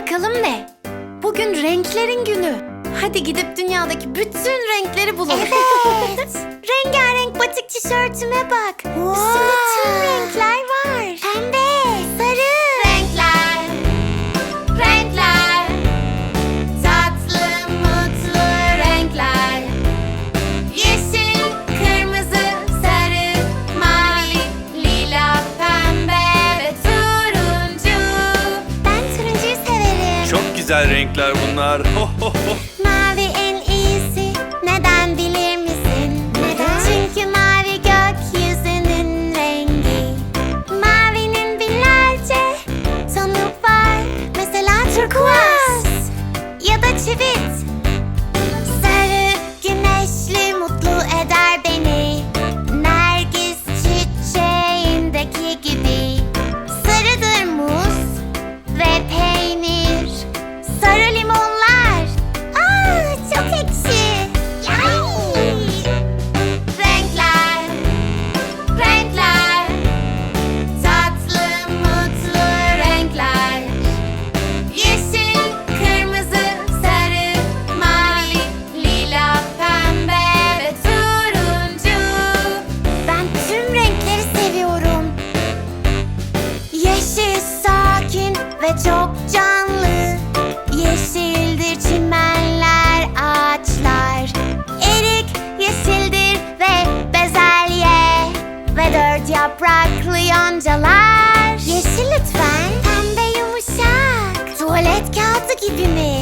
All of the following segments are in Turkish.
bakalım ne? Bugün renklerin günü. Hadi gidip dünyadaki bütün renkleri bulalım. Evet. Rengarenk batik tişörtüme bak. Üstünde tüm renkler var. Pembe, sarı. Güzel renkler bunlar. Ho ho ho. Ve çok canlı. Yeşildir çimenler, ağaçlar. Erik yeşildir ve bezelye. Ve dört yapraklı yoncalar. Yeşil lütfen. Pembe yumuşak. Tuvalet kağıdı gibi mi?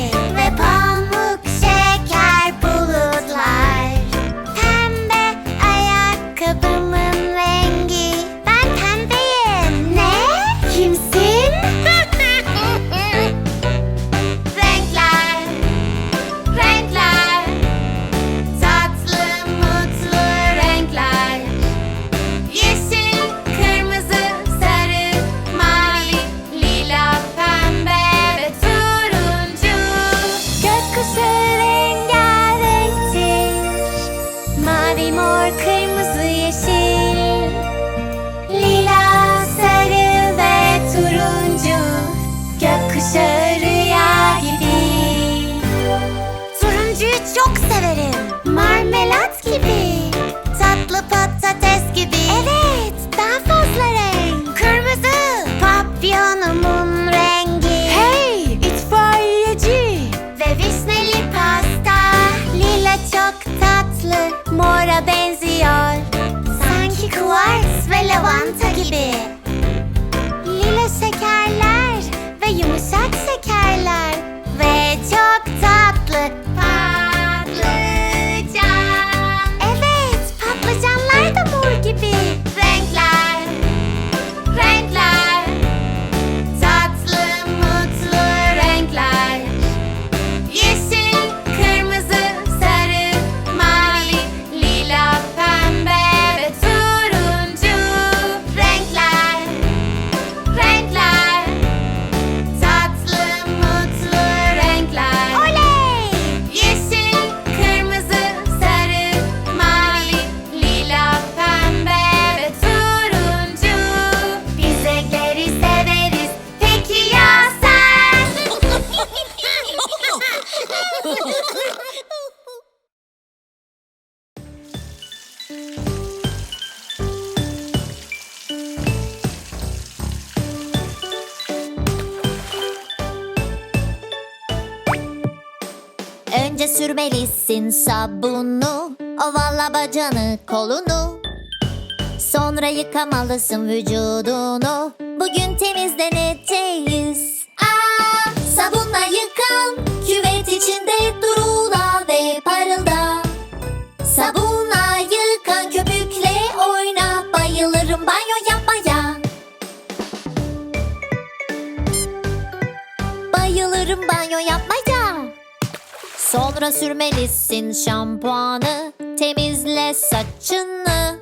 Sürmelisin sabunu. Ovala bacanı kolunu. Sonra yıkamalısın vücudunu. Bugün temizleneceğiz. Aa, sabunla yıkan Küvet içinde durula ve parılda. Sabunla yıkan köpükle oyna Bayılırım banyo yapmaya Bayılırım banyo yapmaya Sonra sürmelisin şampuanı Temizle saçını.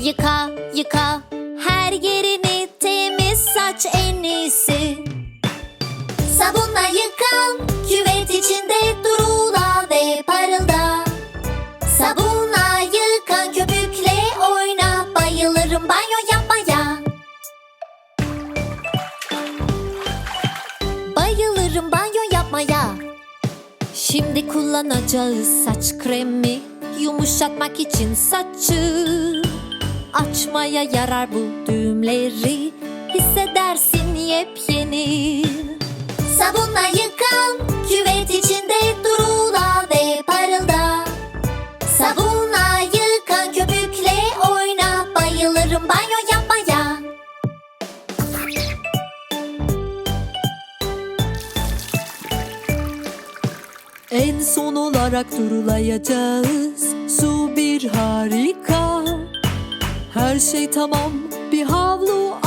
Yıka yıka her yerini Temiz saç en iyisi. Sabunla yıkan Küvet içinde durula ve parılda. Sabunla Şimdi kullanacağız saç kremi. Yumuşatmak için saçı. Açmaya yarar bu düğümleri. Hissedersin yepyeni. Sabunla yıkan olarak durulayacağız. Su bir harika. Her şey tamam bir havlu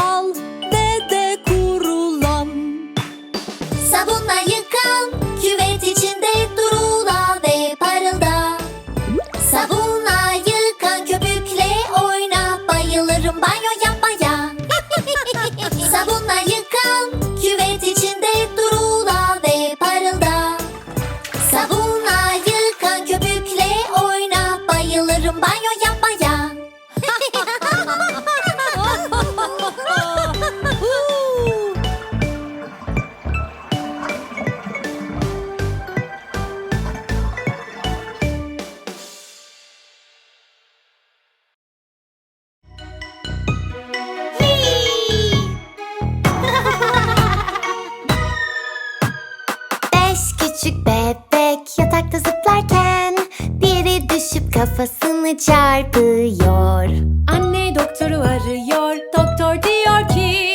kafasını çarpıyor. Anne doktoru arıyor Doktor diyor ki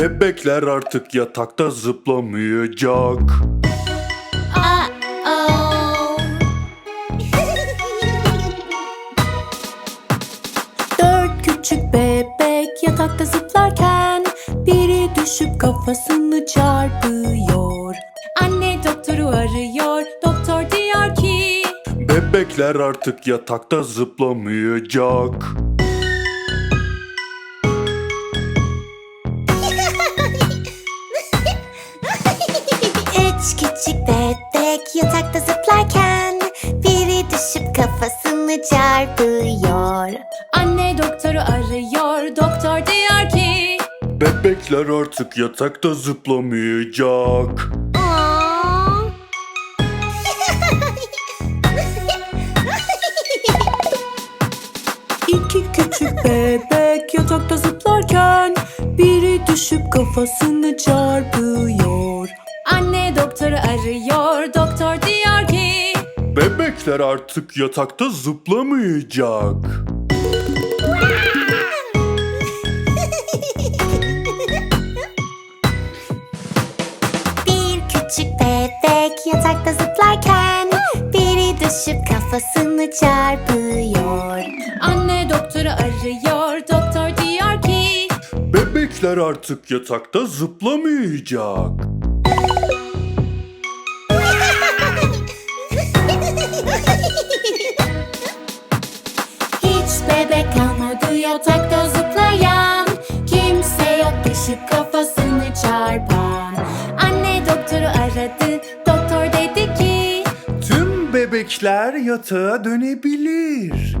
Bebekler artık yatakta zıplamayacak. Dört küçük bebek yatakta zıplarken Biri düşüp kafasını çarpıyor Bebekler artık yatakta zıplamayacak. Üç küçük bebek yatakta zıplarken biri düşüp kafasını çarpıyor. Anne doktoru arıyor Doktor diyor ki Bebekler artık yatakta zıplamayacak. İki küçük bebek yatakta zıplarken Biri düşüp kafasını çarpıyor Anne doktoru arıyor Doktor diyor ki Bebekler artık yatakta zıplamayacak. Bir küçük bebek yatakta zıplarken biri düşüp kafasını çarpıyor. Bebekler artık yatakta zıplamayacak. Hiç bebek kalmadı yatakta zıplayan Kimse yok düşüp kafasını çarpan Anne doktoru aradı Doktor dedi ki Tüm bebekler yatağa dönebilir.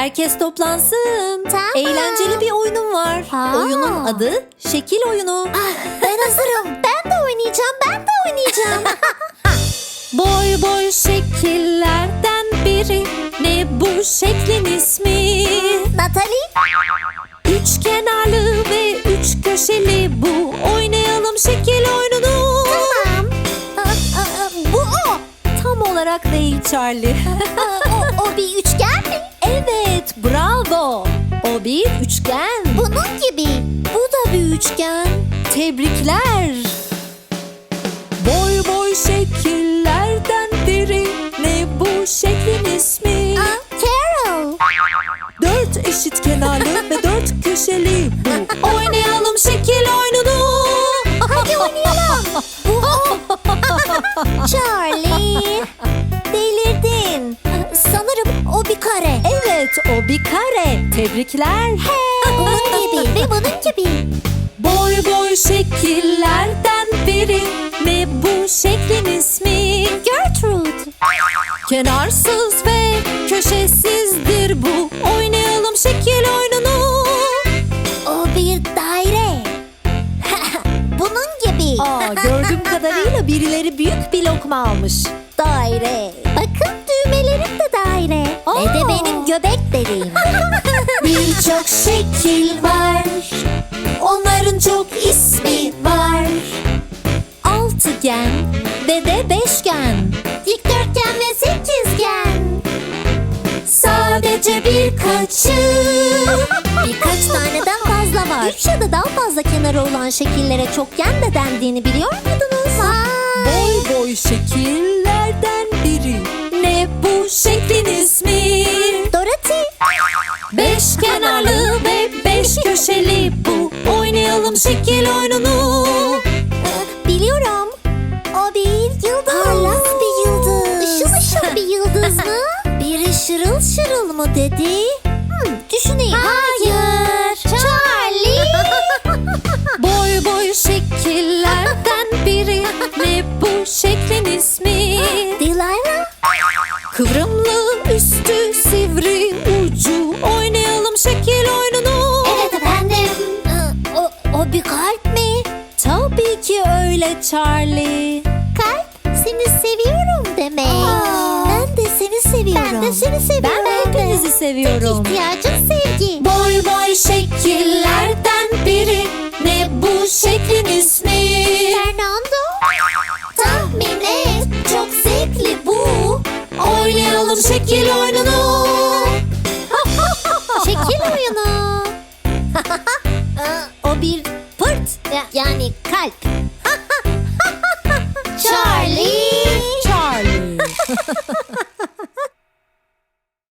Herkes toplansın. Eğlenceli bir oyunum var. Ha. Oyunun adı şekil oyunu. Ben hazırım. Ben de oynayacağım. Ben de oynayacağım. Boy boy şekillerden biri. Ne bu şeklin ismi? Natalie? Üç kenarlı ve üç köşeli bu. Oynayalım şekil oyununu. Tamam. Aa, aa, bu o. Tam olarak değil Charlie. bir üçgen. Bunun gibi. Bu da bir üçgen. Tebrikler. Boy boy şekillerden biri Ne bu şeklin ismi Aa, Carol. Dört eşit kenarlı ve dört köşeli bu Oynayalım şekil oyununu. Hadi oynayalım. Charlie. Delirdin. Sanırım o bir kare. Evet, Evet o bir kare. Tebrikler. Hey. Bunun gibi ve bunun gibi. Boy boy şekillerden biri ve bu şeklin ismi Gertrude. Kenarsız ve köşesizdir bu. Oynayalım şekil oyununu. O bir daire. bunun gibi. Aa, gördüğüm kadarıyla birileri büyük bir lokma almış. Daire. Bakın düğme de daire. Ve de benim göbek deliğim. Birçok şekil var Onların çok ismi var Altıgen ve de beşgen. Dikdörtgen ve sekizgen. Sadece birkaçı Birkaç taneden fazla var. Üç ya da daha fazla kenarı olan şekillere çokgen de dendiğini biliyor muydunuz? Boy boy şekillerden şeklin ismi Dorothy. Beş kenarlı ve beş köşeli bu Oynayalım şekil oyununu Ee, Biliyorum. O bir yıldız. Parlak bir yıldız. Işıl ışıl bir yıldız mı? Biri şırıl şırıl mı dedi? Kıvrımlı üstü sivri ucu Oynayalım şekil oyununu Evet efendim. O, o bir kalp mi? Tabii ki öyle Charlie. Kalp seni seviyorum demek. Ben de seni seviyorum. Ben de seni seviyorum. Ben de hepinizi seviyorum. İhtiyacın sevgi. Boy boy şekillerden biri Ne bu şeklin ismi